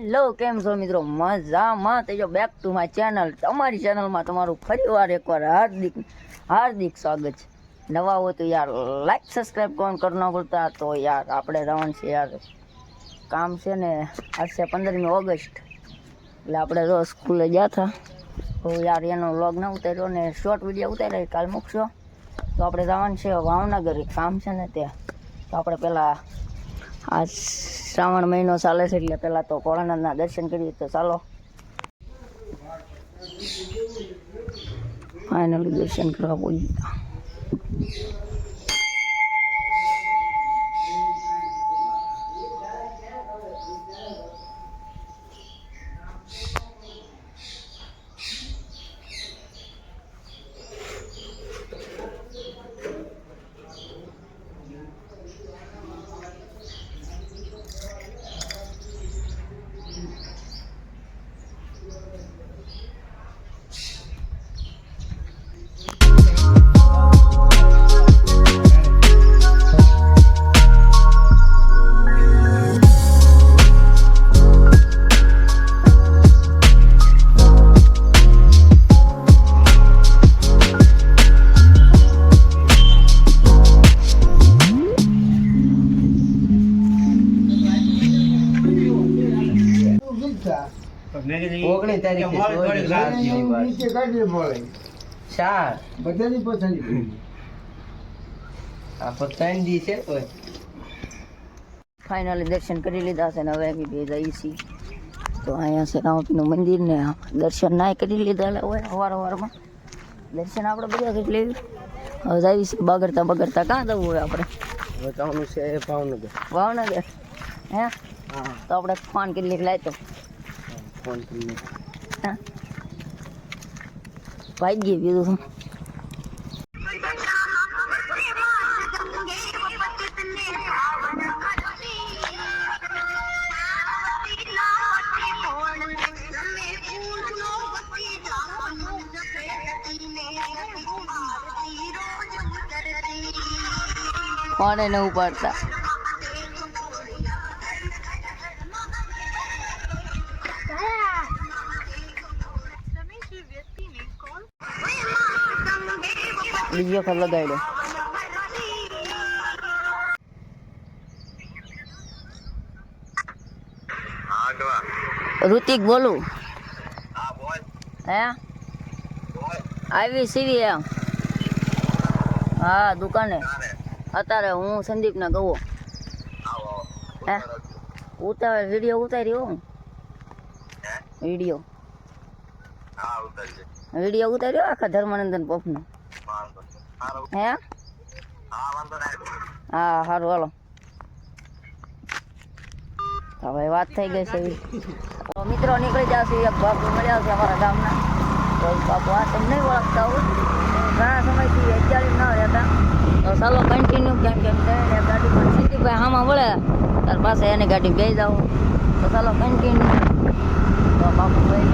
Hello, કેમ છો મિત્રો? મજામાં. તો જો બેક ટુ માય ચેનલ તમારી ચેનલમાં તમારું ફરીવાર એકવાર હાર્દિક હાર્દિક સ્વાગત છે. નવા હો તો યાર લાઈક સબસ્ક્રાઈબ કોણ કર ન ભૂલતા, તો યાર આપણે રવણ છે યાર. કામ છે ને, આજ છે પંદરમી ઓગસ્ટ. એટલે આપણે તો સ્કૂલે ગયા હતા. તો યાર એનો વ્લોગ ના ઉતાર્યો ને શોર્ટ વીડિયો ઉતાર્યો કાલ મૂકશો. તો આપણે જવાનું છે ભાવનગર. કામ છે ને ત્યાં તો આપણે પહેલાં આ શ્રાવણ મહિનો ચાલે છે એટલે પહેલાં તો ભોળાનાથના દર્શન કરીએ તો ચાલો. ફાઇનલી દર્શન કરવા પહોંચી ઓગણીસ તારીખે જોઈ લીધા. નીચે કાઢી મળે ચાર. બધાની પસંદ આ ત્રણ દી છે ફાઇનલી દર્શન કરી લીધા છે ને હવે અમે બે જઈએ છીએ. તો અહીંયા છે રામપીનું મંદિર ને દર્શન ના કરી લીધા એટલે હોય અવાર અવારમાં દર્શન આપણે બધા કરી લેવી. હવે જઈએ છીએ બગડતા બગડતા કાં જવું હોય આપણે? હવે બતાવવાનું છે ભાવનગર. ભાવનગર? હે? હા. તો આપણે ફોન કરી લઈ લાય તો. ફોન કરીને. ભાઈ ગઈ બીજું ફોન એને ઉપાડતા બીજો ખર લગાડ્યો ઋતિક બોલું? હે? આવી સીવી એમ. હા દુકાને. અત્યારે હું સંદીપ ને ગવો. હે? ઉતાર વીડિયો ઉતાર્યો હું. વીડિયો. વીડિયો ઉતાર્યો આખા ધર્માનંદન પફનો હે? હા સારું હાલો. હવે વાત થઈ ગઈ છે મિત્રો નીકળી જશે એક બાપુ મળ્યા છે અમારા ગામના. તો બાપુ આ તમને ઓળખતા હોય. ઘણા સમયથી અત્યારે ના રહેતા. તો ચાલો કન્ટિન્યુ કેમ કેમ કરીને ગાડી પણ સિદ્ધિભાઈ આમાં વળે તાર પાસે એની ગાડી બે જાઉં. તો ચાલો કન્ટિન્યુ તો બાપુ ભાઈ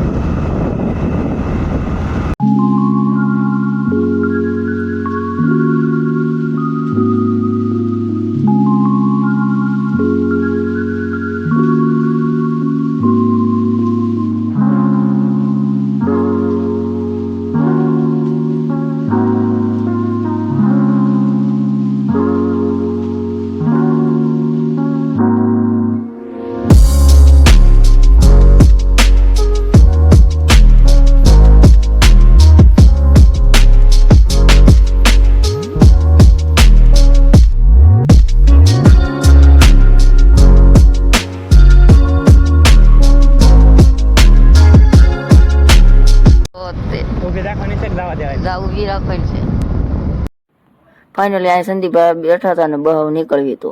ફાઇનલી આ સંદીપ બેઠા હતા ને બહાવ નીકળવી તો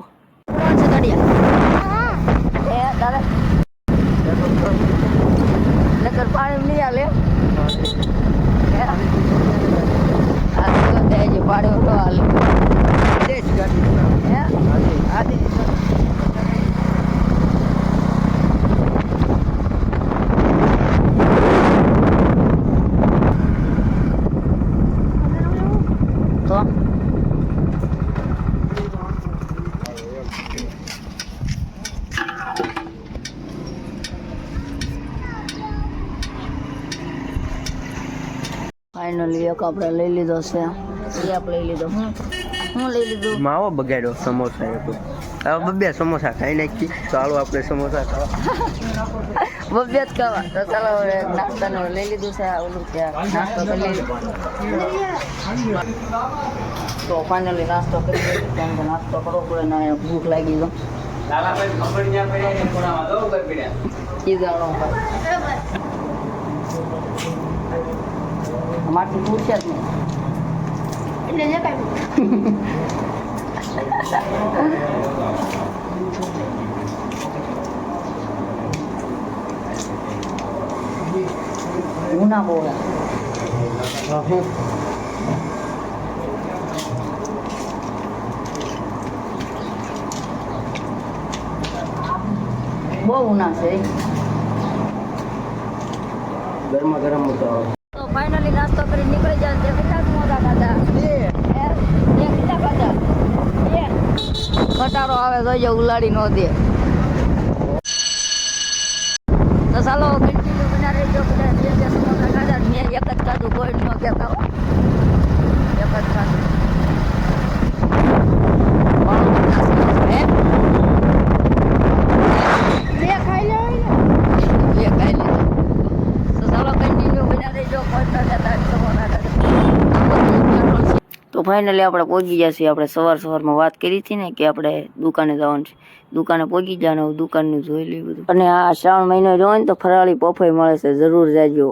નકર પાણી નહીં હાલે હે? આ તો તે હજી પાણી તો હાલે દેશ ગાડી હે? આદિ તો ફાઇનલી એક આપણે લઈ લીધો છે. એ આપણે લઈ લીધો. હું હું લઈ લીધું? માવો બગાડ્યો સમોસા એ તો હવે બે સમોસા ખાઈ નાખી. ચાલો આપણે સમોસા ખાવા. બબ્બે જ ખાવા. તો ચાલો હવે નાસ્તાનું લઈ લીધું છે આ ઓલું ત્યાં નાસ્તો કરી લીધો તો ફાઇનલી નાસ્તો કરી લીધો કેમ કે નાસ્તો કરવો પડે ને ભૂખ લાગી તો કીધું મારથી પૂછે જ નહીં ગુના બહુ હે. બહુ ઉના છે ગરમા ગરમ તો આવે તો જો ઉલાડી નો દે. તો ચાલો કન્ટિન્યુ બના રહેજો બધા. જે જે મેં એક જ ખાધું કોઈ ન કહેતા હો એક જ ખાધું બહુ બધા સમોસા, હે? બે ખાઈ લીધું તો ચાલો કન્ટિન્યુ બના રહેજો કોઈ ન કહેતા સમોસા ખાધા ફાઇનલી આપણે પહોંચી જશે આપણે સવાર સવારમાં વાત કરી હતી ને કે આપણે દુકાને જવાનું છે. દુકાને પહોંચી જવાનું દુકાનનું જોઈ લેવું અને આ શ્રાવણ મહિનો જો ને તો ફરાળી પફાઈ મળે છે. જરૂર જાજો.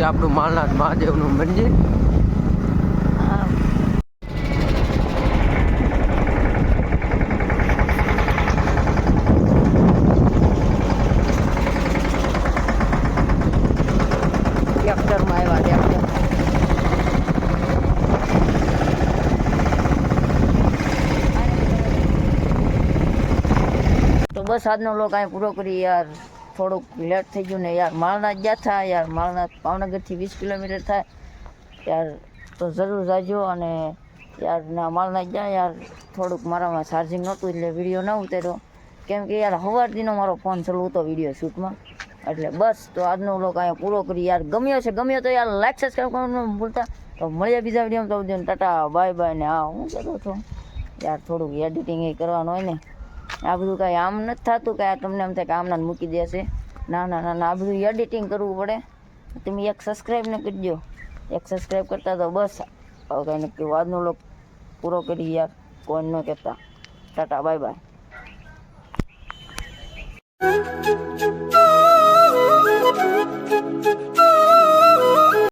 છે આપણું માલનાથ મહાદેવનું મંદિર. તો બસ આજનો લોક અહીં પૂરો કરી યાર. થોડુંક લેટ થઈ ગયું ને યાર માલનાથ ગયા થા યાર માલનાથ ભાવનગરથી વીસ કિલોમીટર થાય. યાર, તો જરૂર જાજો અને યાર, ના માળનાથ ગયા યાર. થોડુંક મારામાં ચાર્જિંગ નહોતું એટલે વીડિયો ન ઉતાર્યો. કેમ કે યાર સવારથીનો મારો ફોન ચાલુ હતો વીડિયો શૂટમાં એટલે બસ, તો આજનો લોકો અહીંયા પૂરો કરી. યાર, ગમ્યો છે, ગમ્યો તો યાર લાઈક સબસ્ક્રાઈબ કરવાનું ભૂલતા. તો મળ્યા બીજા વિડીયોમાં તો ટાટા, બાય બાય ને હા, હું કહેતો હતો યાર, થોડુંક એડિટિંગ એ કરવાનું હોય ને. આ બધું કાંઈ આમ નથી થતું કે આ તમને એમ થાય કે આમના મૂકી દેશે ના ના ના આ બધું એડિટિંગ કરવું પડે. તમે એક સબસ્ક્રાઈબ ને કરજો એક સબસ્ક્રાઈબ કરતા તો બસ. હવે કાંઈ નક્કી વાદનો લોક પૂરો કરી યાર. કોઈ ન કહેતા. Tata, bye bye.